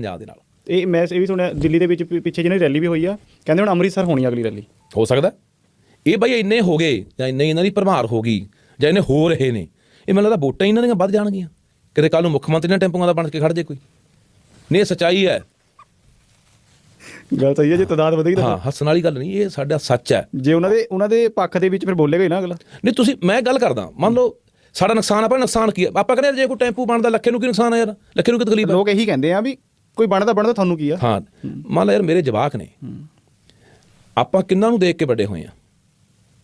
ਪੰਜਾਬ ਦੇ ਨਾਲ। ਇਹ ਮੈਂ ਇਹ ਵੀ ਸੁਣਿਆ ਦਿੱਲੀ ਦੇ ਵਿੱਚ ਪਿ- ਪਿੱਛੇ ਜਿਹਨੇ ਰੈਲੀ ਵੀ ਹੋਈ ਆ ਕਹਿੰਦੇ ਹੁਣ ਅੰਮ੍ਰਿਤਸਰ ਹੋਣੀ ਆ ਅਗਲੀ ਰੈਲੀ। ਹੋ ਸਕਦਾ? ਇਹ ਬਈ ਇੰਨੇ ਹੋ ਗਏ ਜਾਂ ਇੰਨੇ ਇਹਨਾਂ ਦੀ ਭਰਮਾਰ ਹੋ ਗਈ ਜਾਂ ਇੰਨੇ ਹੋ ਰਹੇ ਨੇ ਇਹ ਮੈਨੂੰ ਲੱਗਦਾ ਵੋਟਾਂ ਇਹਨਾਂ ਦੀਆਂ ਵੱਧ ਜਾਣਗੀਆਂ। ਕਿਤੇ ਕੱਲ ਨੂੰ ਮੁੱਖ ਮੰਤਰੀ ਨੇ ਟੈਂਪੂਆਂ ਦਾ ਬਣ ਕੇ ਖੜ ਜੇ ਕੋਈ। ਨਹੀਂ ਇਹ ਸੱਚਾਈ ਹੈ। ਗੱਲ ਸਹੀ ਹੈ ਜੇ ਤਦਾਦ ਵਧੇਗੀ ਤਾਂ ਹਾਂ ਹੱਸਣ ਵਾਲੀ ਗੱਲ ਨਹੀਂ ਇਹ ਸਾਡਾ ਸੱਚ ਹੈ। ਜੇ ਉਹਨਾਂ ਦੇ ਉਹਨਾਂ ਦੇ ਪੱਖ ਦੇ ਵਿੱਚ ਫਿਰ ਬੋਲੇਗਾ ਹੀ ਨਾ ਅਗਲਾ। ਨਹੀਂ ਤੁਸੀਂ ਮੈਂ ਗੱਲ ਕਰਦਾ ਮੰਨ ਲਓ ਸਾਡਾ ਨੁਕਸਾਨ ਆਪਾਂ ਨੁਕਸਾਨ ਕੀ ਹੈ? ਆਪਾਂ ਕਹਿੰਦੇ ਜੇ ਕੋਈ ਟੈਂਪੂ ਬਣਦਾ ਲੱਖੇ ਨੂੰ ਕੀ ਨੁਕਸਾਨ ਹੈ ਯਾਰ? ਲੱਖੇ ਨੂੰ ਕੀ ਤਕਲੀਫ ਹੈ? ਲੋਕ ਇਹੀ ਕਹਿੰਦੇ ਆ ਵੀ ਕੋਈ ਬਣਦਾ ਬਣਦਾ ਤੁਹਾਨੂੰ ਕੀ ਆ? ਹਾਂ ਮੰਨ ਲਓ ਯਾਰ ਮੇਰੇ ਜਵਾਕ ਨੇ। ਆਪਾਂ ਕਿੰਨਾਂ ਨੂੰ ਦੇਖ ਕੇ ਵੱਡੇ ਹੋਏ ਆ?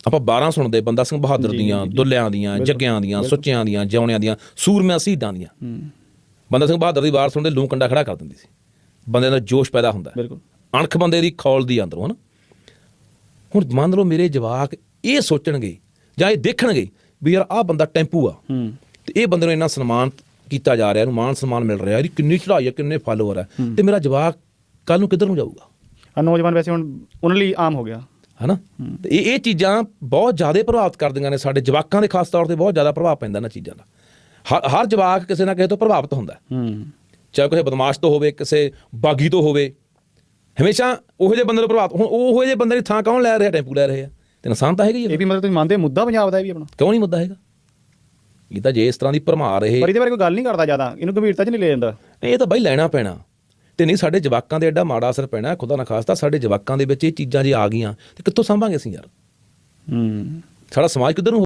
ਆਪਾਂ 12 ਸੁਣਦੇ ਬੰਦਾ ਸਿੰਘ ਬਹਾਦਰ ਦੀਆਂ ਦੁੱਲਿਆਂ ਦੀਆਂ ਜੱਗਿਆਂ ਦੀਆਂ ਸੁੱਚਿਆਂ ਦੀਆਂ ਜਿਉਣਿਆਂ ਦੀਆਂ ਸੂਰਮਿਆਂ ਸ਼ਹੀਦਾਂ ਦੀਆਂ। ਬੰਦਾ ਸਿੰਘ ਬਹਾਦਰ ਦੀ ਵਾਰ ਸੁਣਦੇ ਲੂੰ ਕੰਡਾ ਖੜਾ ਕਰ ਦਿੰਦੀ ਸੀ। ਬੰਦੇ ਦਾ ਜੋਸ਼ ਪੈਦਾ ਹੁੰਦਾ। ਬਿਲਕੁਲ। ਅਣਖ ਬੰਦੇ ਦੀ ਖੌਲਦੀ ਅੰਦਰੋਂ ਹਨਾ? ਹੁਣ ਮੰਨ ਲਓ ਮੇਰੇ ਜਵਾਕ ਇਹ ਸੋਚਣਗੇ ਜਾਂ ਇਹ ਦੇਖਣਗੇ ਵੀ ਯਾਰ ਆਹ ਬੰਦਾ ਟੈਂਪੂ ਆ। ਤੇ ਇਹ ਬੰਦੇ ਨੂੰ ਇੰਨਾ ਸਨਮਾਨ ਕੀਤਾ ਜਾ ਰਿਹਾ ਇਹਨੂੰ ਮਾਨ ਸਨਮਾਨ ਮਿਲ ਰਿਹਾ ਇਹਦੀ ਕਿੰਨੀ ਚੜਾਈ ਹੈ ਕਿੰਨੇ ਫਾਲੋਅਰ ਹੈ। ਤੇ ਮੇਰਾ ਜਵਾਕ ਕੱਲ ਨੂੰ ਕਿੱਧਰ ਨੂੰ ਜਾਊਗਾ? ਆ ਨੌਜਵਾਨ ਵੈਸੇ ਹੁਣ ਉਹਨਾਂ ਲਈ ਆਮ ਹੋ ਗਿਆ। ਹਨਾ? ਤੇ ਇਹ ਇਹ ਚੀਜ਼ਾਂ ਬਹੁਤ ਜ਼ਿਆਦਾ ਪ੍ਰਭਾਵਿਤ ਕਰਦੀਆਂ ਨੇ ਸਾਡੇ ਜਵਾਕਾਂ ਦੇ ਖਾਸ ਤੌਰ ਤੇ ਬਹੁਤ ਜ਼ਿਆਦਾ ਪ੍ਰਭਾਵ ਪੈਂਦਾ ਇਹਨਾਂ ਚੀਜ਼ਾਂ ਦਾ। ਹਰ ਜਵਾਕ ਕਿਸੇ ਨਾ ਕਿਸੇ ਤੋਂ ਪ੍ਰਭਾਵਿਤ ਹੁੰਦਾ ਹੈ। ਚਾਹੇ ਕਿਸੇ ਬਦਮਾਸ਼ ਤੋਂ ਹੋਵੇ ਕਿਸੇ ਬਾਗੀ ਤੋਂ ਹੋਵੇ। ਹਮੇਸ਼ਾ ਉਹੋ ਜਿਹੇ ਬੰਦੇ ਨੂੰ ਪ੍ਰਭਾਵਿਤ ਹੁਣ ਉਹੋ ਜਿਹੇ ਬੰਦੇ ਦੀ ਥਾਂ ਕੌਣ ਲੈ ਰਿਹਾ ਟੈਂਪੂ ਲੈ ਰਹੇ ਤੇ ਨੁਕਸਾਨ ਤਾਂ ਹੈਗਾ ਹੀ ਇਹ ਵੀ ਮਤਲਬ ਤੁਸੀਂ ਮੰਨਦੇ ਮੁੱਦਾ ਪੰਜਾਬ ਦਾ ਇਹ ਵੀ ਆਪਣਾ। ਕਿਉਂ ਨਹੀਂ ਮੁੱਦਾ ਹੈਗਾ? ਇਹ ਤਾਂ ਜੇ ਇਸ ਤਰ੍ਹਾਂ ਦੀ ਭਰਮਾਰ ਇਹ ਪਰ ਇਹਦੇ ਬਾਰੇ ਕੋਈ ਗੱਲ ਨਹੀਂ ਕਰਦਾ ਜ਼ਿਆਦਾ। ਇਹਨੂੰ ਗੰਭੀਰਤਾ 'ਚ ਨਹੀਂ ਲੈ ਜਾਂਦਾ। ਇਹ ਤਾਂ ਬਈ ਲੈਣਾ ਪੈਣਾ। ਤੇ ਨਹੀਂ ਸਾਡੇ ਜਵਾਕਾਂ ਦੇ ਐਡਾ ਮਾੜਾ ਅਸਰ ਪੈਣਾ ਖੁਦਾ ਨਾ ਖਾਸਤਾ ਸਾਡੇ ਜਵਾਕਾਂ ਦੇ ਵਿੱਚ ਇਹ ਚੀਜ਼ਾਂ ਜੇ ਆ ਗਈਆਂ ਤੇ ਕਿੱਥੋਂ ਸੰਭਾਂਗੇ ਅਸੀਂ ਯਾਰ? ਹੂੰ। ਸਾਡਾ ਸਮਾਜ ਕਿੱਧਰ ਨੂੰ